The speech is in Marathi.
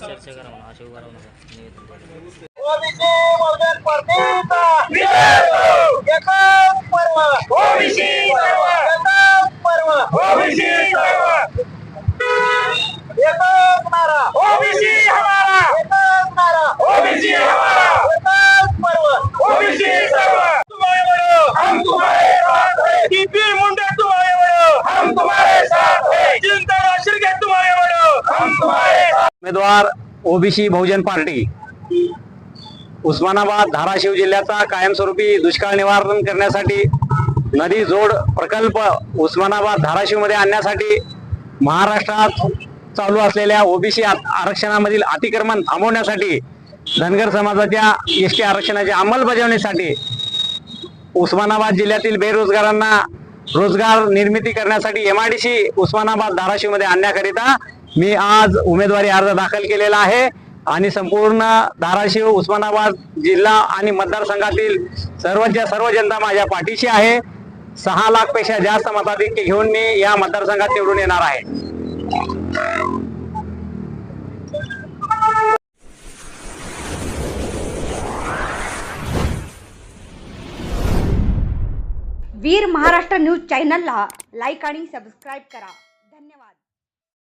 चर्चा करा म्हणा उभा राहू नका. उमेदवार ओबीसी बहुजन पार्टी. उस्मानाबाद धाराशिव जिल्ह्याचा कायमस्वरूपी दुष्काळ निवारण करण्यासाठी नदी जोड प्रकल्प उस्मानाबाद धाराशिवमध्ये आणण्यासाठी महाराष्ट्रात चालू असलेल्या ओबीसी आरक्षणामधील अतिक्रमण थांबवण्यासाठी धनगर समाजाच्या एस टी आरक्षणाच्या अंमलबजावणीसाठी उस्मानाबाद जिल्ह्यातील बेरोजगारांना रोजगार निर्मिती करण्यासाठी एमआयडीसी उस्मानाबाद धाराशिवमध्ये आणण्याकरिता मी आज उमेदवारी अर्ज दाखल केलेला आहे आणि संपूर्ण धाराशिव उस्मानाबाद जिल्हा आणि मतदारसंघातील सर्वच्या सर्व जनता माझ्या पाठीशी आहे. सहा लाखपेक्षा जास्त मताधिक्य घेऊन मी या मतदारसंघात निवडून येणार आहे. वीर महाराष्ट्र न्यूज चॅनलला लाईक आणि सबस्क्राईब करा. धन्यवाद.